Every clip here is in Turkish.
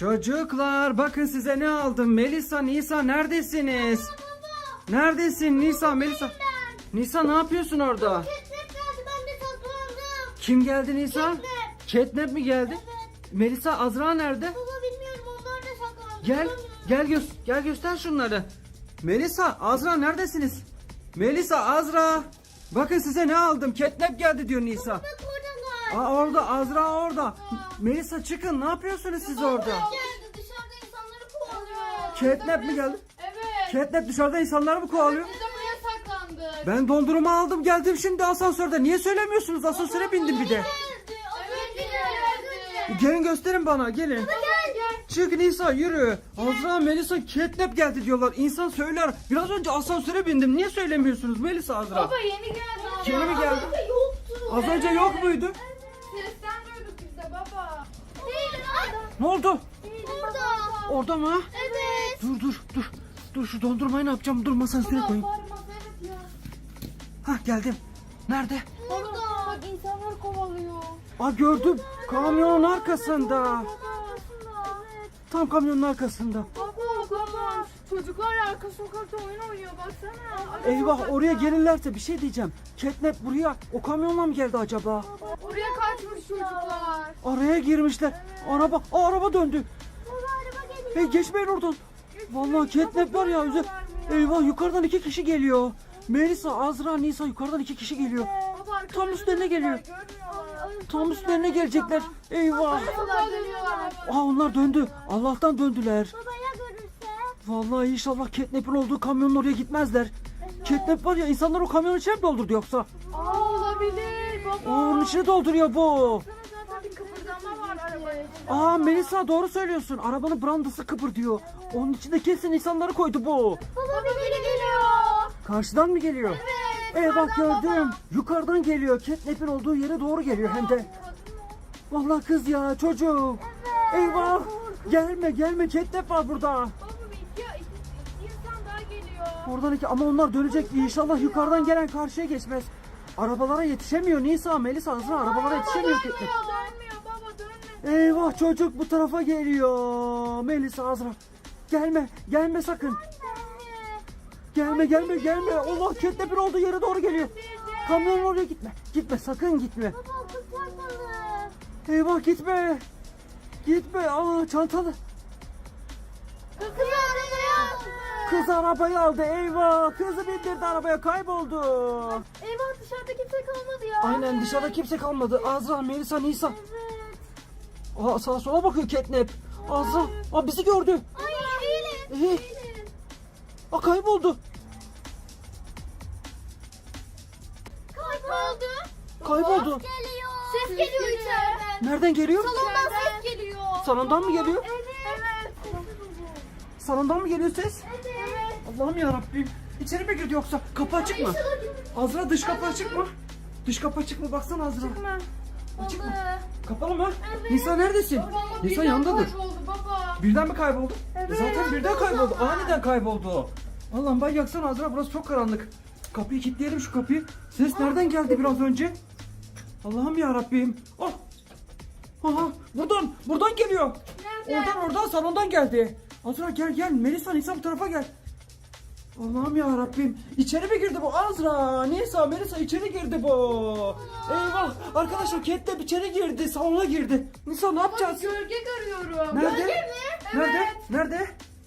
Çocuklar bakın size ne aldım. Melisa, Nisa neredesiniz? Neredesin Nisa, Melisa? Nisa ne yapıyorsun orada? Ketnep. Kim geldi Nisa? Catnap mi geldi? Melisa, Azra nerede? Baba bilmiyorum onlar da saklandı. Gel, gel göz, gel göster şunları. Melisa, Azra neredesiniz? Melisa, Azra. Bakın size ne aldım. Catnap geldi diyor Nisa. Oradalar. Aa orada, Azra orada. Melisa çıkın. Ne yapıyorsunuz siz orada? Geldi dışarıda insanları kovalıyor. Catnap mi geldi? Evet. Catnap dışarıda insanları mı kovalıyor? Biz de buraya saklandık. Ben dondurma aldım geldim şimdi asansörde. Niye söylemiyorsunuz? Asansöre bindim bir de. Geldi. Evet, önce geldi. geldi. Gelin gösterin bana gelin. Gel gel. Çık Nisa yürü. Azra Melisa catnap geldi diyorlar. İnsan söyler. Biraz önce asansöre bindim. Niye söylemiyorsunuz Melisa Azra? Baba yeni geldi. Yeni mi geldi? Yoktu. Az önce yok muydu? Ne oldu? Orada. Orada mı? Evet. Dur dur dur. Dur şu dondurmayı ne yapacağım? Dur masanın üstüne koyayım. Bağırmaz evet ya. Hah geldim. Nerede? Orada. Bak insanlar kovalıyor. Aa gördüm. Kamyonun arkasında. Evet. Tam kamyonun arkasında. Baba baba. Çocuklar arka sokakta oyun oynuyor baksana. Arka Eyvah sokakta. oraya gelirlerse bir şey diyeceğim. Catnap buraya o kamyonla mı geldi acaba? Oraya kaçmış çocuklar. Araya girmişler. Araba, Aa, araba döndü. Baba araba geliyor. Hey geçmeyin oradan. Vallahi catnap var ya. Üze... Eyvah yukarıdan iki kişi geliyor. Melisa, Azra, Nisa yukarıdan iki kişi geliyor. Baba Tam üstlerine geliyor. Tam üstlerine gelecekler. Eyvah. Dönüyorlar. Aa onlar döndü. Allah'tan döndüler. Baba ya görürse? Vallahi inşallah Catnap'in olduğu kamyonun oraya gitmezler. Catnap var ya insanlar o kamyonun içine mi doldurdu yoksa? Aa olabilir baba. Aa onun içine dolduruyor bu. Zaten bir kıpırdama var arabaya. Aa Melisa doğru söylüyorsun. Arabanın brandası kıpır diyor. Onun içinde kesin insanları koydu bu. Baba biri geliyor. Karşıdan mı geliyor? Evet. bak gördüm. Yukarıdan geliyor. Catnap'in olduğu yere doğru geliyor hem de. Vallahi kız ya çocuk. Eyvah. Gelme gelme Catnap var burada. Baba bir iki, iki insan daha geliyor. Oradan iki ama onlar dönecek. İnşallah yukarıdan gelen karşıya geçmez. Arabalara yetişemiyor. Nisa, Melisa, Azra arabalara yetişemiyor Catnap. Dönmüyor dönmüyor baba dönme. Eyvah çocuk bu tarafa geliyor. Melisa, Azra. Gelme, gelme sakın. Gelme, gelme, gelme. Allah Catnap'in olduğu yere doğru geliyor. Kamyonun oraya gitme. Gitme, sakın gitme. Baba kurtarmalı. Eyvah gitme. Gitme. Aa çantalı. Kızı arabaya. Kız arabayı aldı. Eyvah. Kızı bindirdi arabaya kayboldu. Eyvah dışarıda kimse kalmadı ya. Aynen dışarıda kimse kalmadı. Azra, Melisa, Nisa. Aa, sağa sola bakıyor Catnap. Azra. Aa bizi gördü. Ay değilim. Ee, aa kayboldu. Kayboldu. Kayboldu. Geliyor. Ses geliyor içeriden. Nereden geliyor? Salondan ses geliyor. Salondan mı geliyor? Evet. Evet. Salondan mı geliyor ses? Evet. Allah'ım ya Rabbim. İçeri mi girdi yoksa? Kapı açık mı? Azra dış kapı açık mı? Dış kapı açık mı? Baksana Azra. Açık mı? Kapalı mı? Nisa neredesin? Baba Nisa birden yanındadır. kayboldu baba. Birden mi kayboldu? E Zaten birden kayboldu. Aniden kayboldu. Allah'ım ben yaksana Azra burası çok karanlık. Kapıyı kilitleyelim şu kapıyı. Ses nereden geldi biraz önce? Allah'ım ya Rabbim. Oh. Aha buradan buradan geliyor. Oradan oradan salondan geldi. Azra gel gel. Melisa Nisa bu tarafa gel. Allah'ım ya Rabbim. İçeri mi girdi bu Azra? Nisa Melisa içeri girdi bu. Eyvah. Arkadaşlar Catnap içeri girdi. Salona girdi. Nisa ne yapacağız? Gölge görüyorum. Nerede? Nerede? Nerede?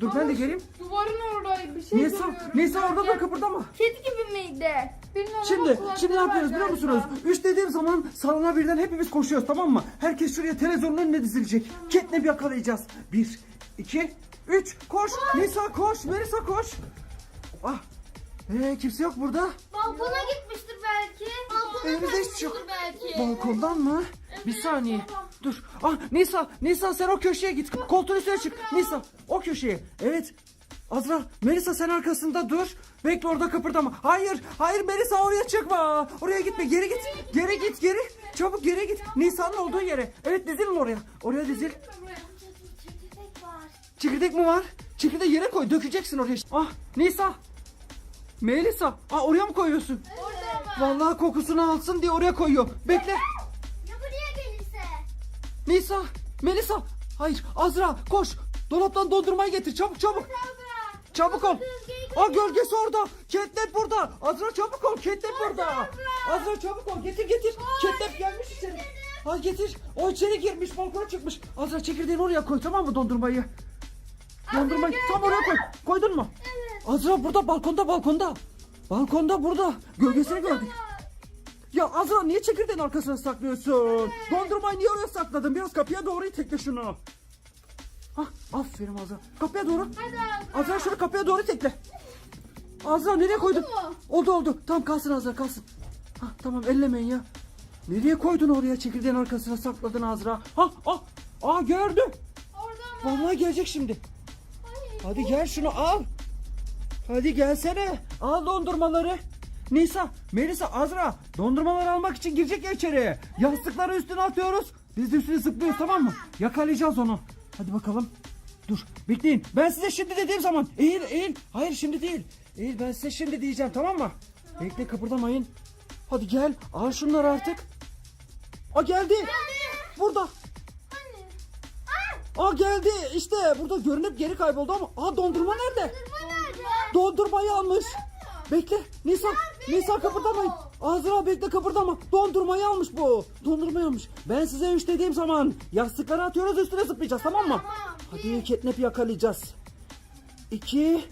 Dur ben de geleyim. Duvarın orada bir şey Nisa, görüyorum. Nisa orada dur kıpırdama. Kedi gibi miydi? Bilmiyorum Şimdi, şimdi ne yapıyoruz biliyor musunuz? Üç dediğim zaman salona birden hepimiz koşuyoruz tamam mı? Herkes şuraya televizyonun önüne dizilecek. Catnap'i yakalayacağız. Bir, iki, üç, koş. Nisa koş, Melisa koş. Ah, ee, kimse yok burada. Balkona gitmiştir belki. Balkona Evimizde hiçbir şey yok. belki. Balkondan mı? Bir saniye. Dur. Ah Nisa, Nisa sen o köşeye git. Koltuğun üstüne çık. Nisa o köşeye. Evet. Azra, Melisa sen arkasında dur. Bekle orada kıpırdama. Hayır, hayır Melisa oraya çıkma. Oraya gitme. Geri git. Geri git, geri. Çabuk geri git. Nisa'nın olduğu yere. Evet dizilin oraya. Oraya dizil. Çekirdek mi var? Çekirdeği yere koy. Dökeceksin oraya. Ah Nisa. Melisa. Ah oraya mı koyuyorsun? Orada mı? Vallahi kokusunu alsın diye oraya koyuyor. Bekle. Ya buraya gelirse? Nisa, Melisa Hayır Azra koş. Dolaptan dondurmayı getir çabuk çabuk. Çabuk ol. Aa gölgesi orada. Ketnep burada. Azra çabuk ol. Ketnep burada. Azra çabuk ol. Getir getir. Ketnep gelmiş içeri. Al getir. O içeri girmiş. Balkona çıkmış. Azra çekirdeğini oraya koy tamam mı dondurmayı? Dondurmayı tam oraya koy. Koydun mu? Azra burada balkonda balkonda. Balkonda burada. Gölgesini gördük. Ya Azra niye çekirdeğin arkasına saklıyorsun? Dondurmayı niye oraya sakladın? Biraz kapıya doğru itekle şunu. Hah aferin Azra. Kapıya doğru. Hadi Azra. Azra şunu kapıya doğru tekle. Azra nereye koydun? mu? Oldu oldu. Tamam kalsın Azra kalsın. Hah tamam ellemeyin ya. Nereye koydun oraya çekirdeğin arkasına sakladın Azra? Ha ah aa gördüm. Orada mı? Vallahi gelecek şimdi. Hayır. Hadi gel şunu al. Hadi gelsene. Al dondurmaları. Nisa, Melisa, Azra dondurmaları almak için girecek ya içeri. Yastıkları üstüne atıyoruz. Biz de üstüne zıplıyoruz tamam mı? Yakalayacağız onu. Hadi bakalım. Dur bekleyin. Ben size şimdi dediğim zaman. Eğil eğil. Hayır şimdi değil. Eğil ben size şimdi diyeceğim tamam mı? Bekle kıpırdamayın. Hadi gel. Al şunları artık. Aa geldi. Burada. Aa geldi. İşte burada görünüp geri kayboldu ama. Aa dondurma nerede? Nerede? Dondurmayı almış. Bekle. Nisa. Nisa kıpırdamayın. Azra bekle kıpırdama. Dondurmayı almış bu. Dondurmayı almış. Ben size üç dediğim zaman yastıkları atıyoruz üstüne zıplayacağız tamam mı? Tamam. Hadi ketnep yakalayacağız. İki.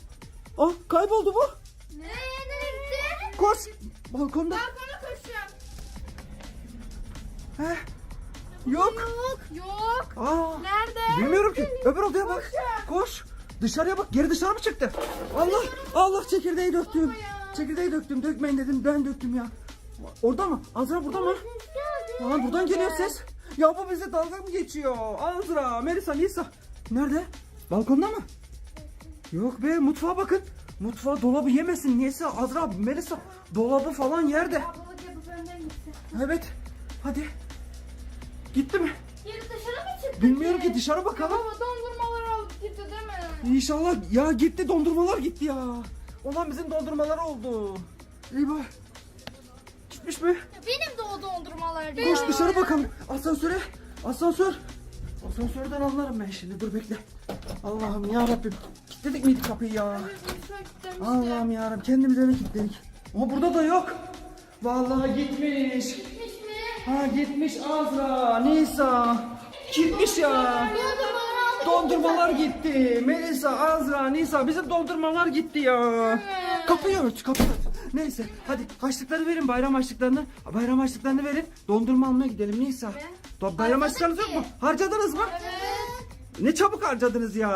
Ah kayboldu bu. Nereye nereye gitti? Koş. Balkonda. Balkona koşuyorum. Heh. Yok. Yok. Yok. Aa. Nerede? Bilmiyorum ki. Öbür odaya bak. Koş. Dışarıya bak. Geri dışarı mı çıktı? Allah. Allah çekirdeği döktüm. Çekirdeği döktüm. Dökmeyin dedim. Ben döktüm ya. Orada mı? Azra burada mı? Aa, buradan geliyor ses. Ya bu bize dalga mı geçiyor? Azra, Melisa, Nisa. Nerede? Balkonda mı? Yok be mutfağa bakın. Mutfağa dolabı yemesin. Niyeyse Azra, Melisa dolabı falan yerde. Evet. Hadi. Gitti mi? Geri dışarı mı çıktı? Bilmiyorum ki dışarı bakalım. Baba dondurmaları gitti değil mi? İnşallah ya gitti dondurmalar gitti ya. Olan bizim dondurmalar oldu. Eyvah. Gitmiş mi? Benim de o dondurmalar. Koş dışarı bakalım. Asansöre. Asansör. Asansörden anlarım ben şimdi. Dur bekle. Allah'ım ya Rabbim. Kilitledik miydi kapıyı ya? Allah'ım ya Rabbim. Kendimize mi kilitledik? Ama burada da yok. Vallahi gitmiş. Gitmiş mi? Ha gitmiş Azra, Nisa. Gitmiş ya. Dondurmalar gitti. Melisa, Azra, Nisa bizim dondurmalar gitti ya. Kapıyı ört, kapıyı ört. Neyse hadi harçlıkları verin bayram harçlıklarını. Bayram harçlıklarını verin. Dondurma almaya gidelim Nisa. Do- bayram harçlıklarınız yok mu? Harcadınız mı? Evet. Ne çabuk harcadınız ya.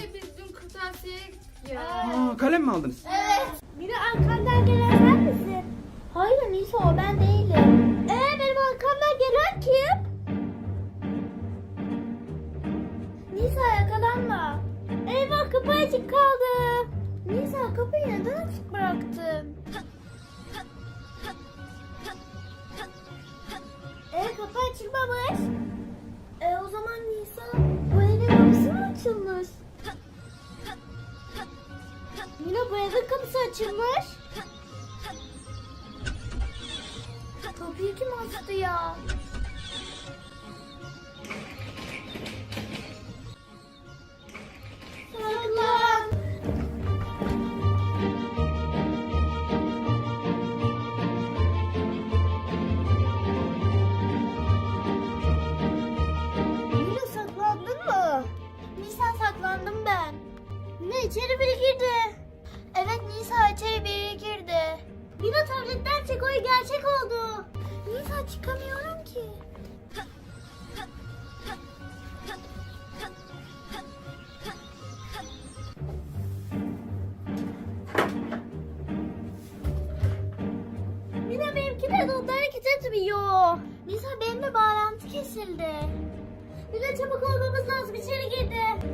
Şey biz dün kırtasiyeye gittik ya. Aa, kalem mi aldınız? Evet. Biri arkamdan gelen sen misin? Hayır Nisa o ben değilim. Kapı kaldı. Nisa kapıyı neden açık bıraktın? Ee kapı açılmamış. E o zaman Nisa bu evin kapısı mı açılmış? Mila bu evin kapısı açılmış. Kapıyı kim açtı ya? Mila tabletten çek o gerçek oldu. Nisa çıkamıyorum ki. Mila benimki de notlar hareket etmiyor. Nisa benim de bağlantı kesildi. Mila çabuk olmamız lazım içeri girdi.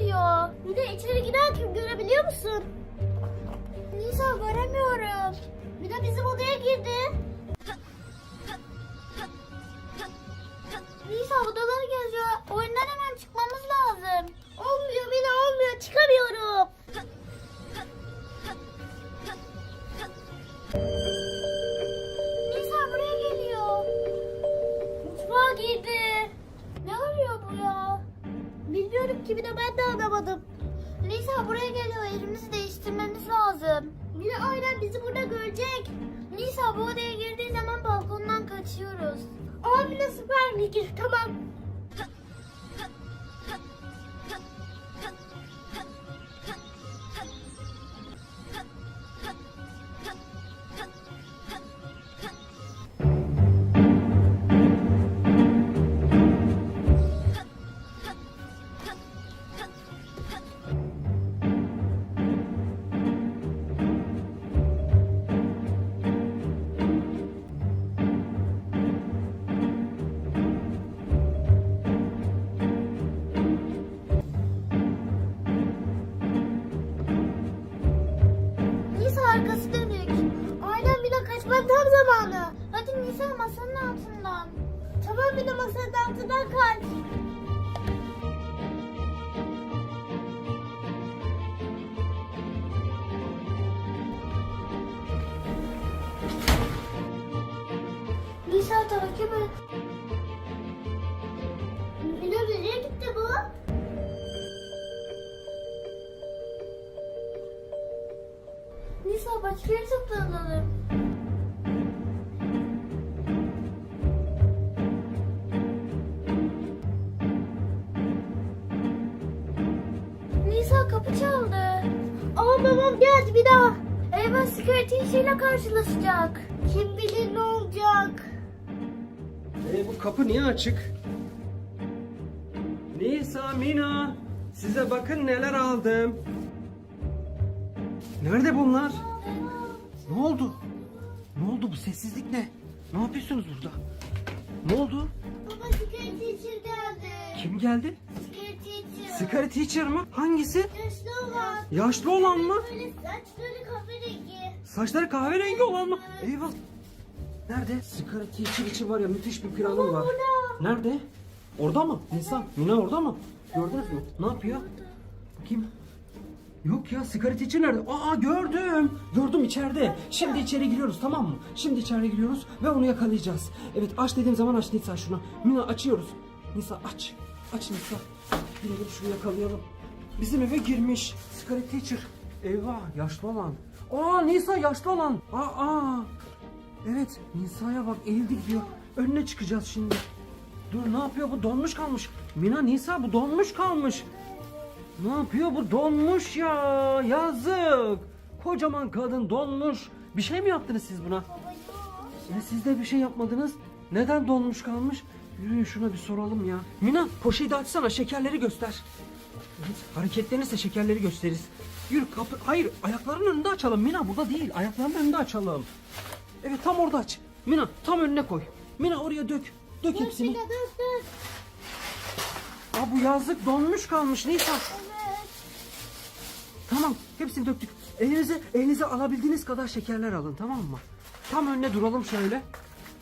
Bir de içeri giderken görebiliyor musun? Nisa göremiyorum. De bizim odaya girdi. çocuk gibi ben de anlamadım. Nisa buraya geliyor. Yerimizi değiştirmemiz lazım. Mila aynen bizi burada görecek. Nisa bu odaya girdiği zaman balkondan kaçıyoruz. Abi nasıl süper fikir. Tamam. Tamam Mina masanın altından kaç. Kapı çaldı. Aa babam geldi bir daha. Eyvah security işiyle karşılaşacak. Kim bilir ne olacak. E, bu kapı niye açık? Nisa, Mina. Size bakın neler aldım. Nerede bunlar? Ne oldu? Ne oldu bu sessizlik ne? Ne yapıyorsunuz burada? Ne oldu? Baba security için geldi. Kim geldi? Sigara teacher mı? Hangisi? Yaşlı olan. Yaşlı olan mı? Böyle saçları kahverengi. Saçları kahverengi olan mı? Eyvah. Nerede? Sigara teacher için var ya müthiş bir planım var. Orada. Nerede? Orada mı? Nisa, Mina orada mı? Gördünüz mü? Ne yapıyor? Bakayım. Yok ya sigara teacher nerede? Aa gördüm. Gördüm içeride. Şimdi içeri giriyoruz tamam mı? Şimdi içeri giriyoruz ve onu yakalayacağız. Evet aç dediğim zaman aç Nisa şunu. Mina açıyoruz. Nisa aç. Aç Nisa. Girelim şunu yakalayalım. Bizim eve girmiş. Sigara teacher. Eyvah yaşlı olan. Aa Nisa yaşlı olan. Aa, aa. Evet Nisa'ya bak eğildi gidiyor. Önüne çıkacağız şimdi. Dur ne yapıyor bu donmuş kalmış. Mina Nisa bu donmuş kalmış. Ne yapıyor bu donmuş ya yazık. Kocaman kadın donmuş. Bir şey mi yaptınız siz buna? Baba yok. Ya siz de bir şey yapmadınız. Neden donmuş kalmış? Yürüyün şuna bir soralım ya. Mina poşeti açsana şekerleri göster. Evet, hareketlenirse şekerleri gösteririz. Yürü kapı. Hayır ayaklarının önünde açalım. Mina burada değil. Ayaklarının önünde açalım. Evet tam orada aç. Mina tam önüne koy. Mina oraya dök. Dök hepsini. Mina dur dur. Aa bu yazlık donmuş kalmış Nisa. Evet. Tamam hepsini döktük. Elinize elinize alabildiğiniz kadar şekerler alın tamam mı? Tam önüne duralım şöyle.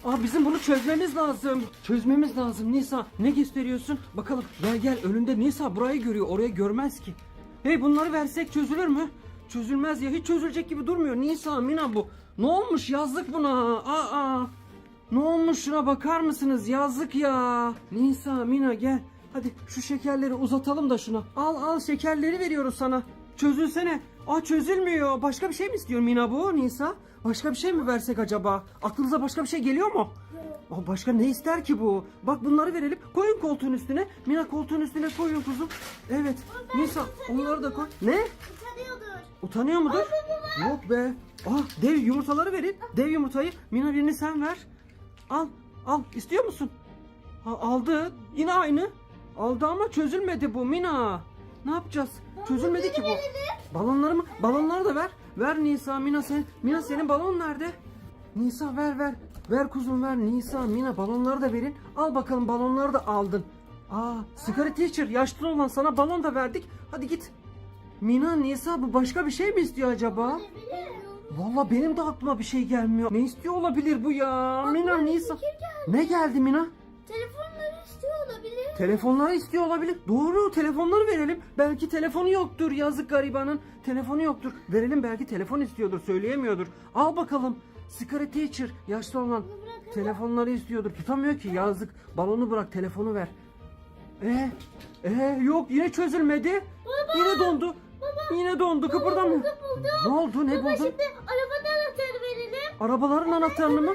Aa bizim bunu çözmemiz lazım. Çözmemiz lazım Nisa. Ne gösteriyorsun? Bakalım gel gel önünde Nisa burayı görüyor oraya görmez ki. Hey bunları versek çözülür mü? Çözülmez ya hiç çözülecek gibi durmuyor. Nisa Mina bu. Ne olmuş yazlık buna? Aa. Ne olmuş şuna bakar mısınız? Yazık ya. Nisa, Mina gel. Hadi şu şekerleri uzatalım da şuna. Al al şekerleri veriyoruz sana. Çözülsene. Aa çözülmüyor. Başka bir şey mi istiyor Mina bu Nisa? Başka bir şey mi versek acaba? Aklınıza başka bir şey geliyor mu? Aa, başka ne ister ki bu? Bak bunları verelim. Koyun koltuğun üstüne. Mina koltuğun üstüne koyun kuzum. Evet. Nisa onları da koy. Ne? Utanıyordur. Utanıyor mudur? Yok be. Ah dev yumurtaları verin. Dev yumurtayı. Mina birini sen ver. Al. Al. İstiyor musun? Ha, aldı. Yine aynı. Aldı ama çözülmedi bu Mina. Ne yapacağız? Çözülmedi ki bu. Balonları mı? Balonları da ver. Ver Nisa, Mina sen. Mina senin balon nerede? Nisa ver ver. Ver kuzum ver. Nisa, Mina balonları da verin. Al bakalım balonları da aldın. Aa, sigara teacher yaşlı olan sana balon da verdik. Hadi git. Mina, Nisa bu başka bir şey mi istiyor acaba? Valla benim de aklıma bir şey gelmiyor. Ne istiyor olabilir bu ya? Mina, Nisa. Ne geldi Mina? Telefonları istiyor olabilir. Telefonları istiyor olabilir. Doğru telefonları verelim. Belki telefonu yoktur yazık garibanın. Telefonu yoktur. Verelim belki telefon istiyordur söyleyemiyordur. Al bakalım. Sigara teacher yaşlı olan telefonları istiyordur. Tutamıyor ki yazık. Balonu bırak telefonu ver. Ee, ee yok yine çözülmedi. Yine dondu. Yine dondu kıpırdamıyor. Ne oldu ne Baba buldun? şimdi arabanın anahtarı verelim. Arabaların anahtarını mı?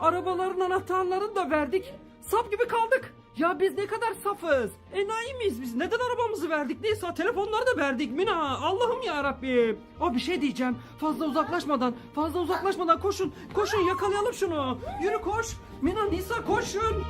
Arabaların anahtarlarını da verdik. Sap gibi kaldık. Ya biz ne kadar safız. Enayi miyiz biz? Neden arabamızı verdik? Neyse telefonları da verdik Mina. Allah'ım ya Rabbim. O bir şey diyeceğim. Fazla uzaklaşmadan, fazla uzaklaşmadan koşun. Koşun yakalayalım şunu. Yürü koş. Mina, Nisa koşun.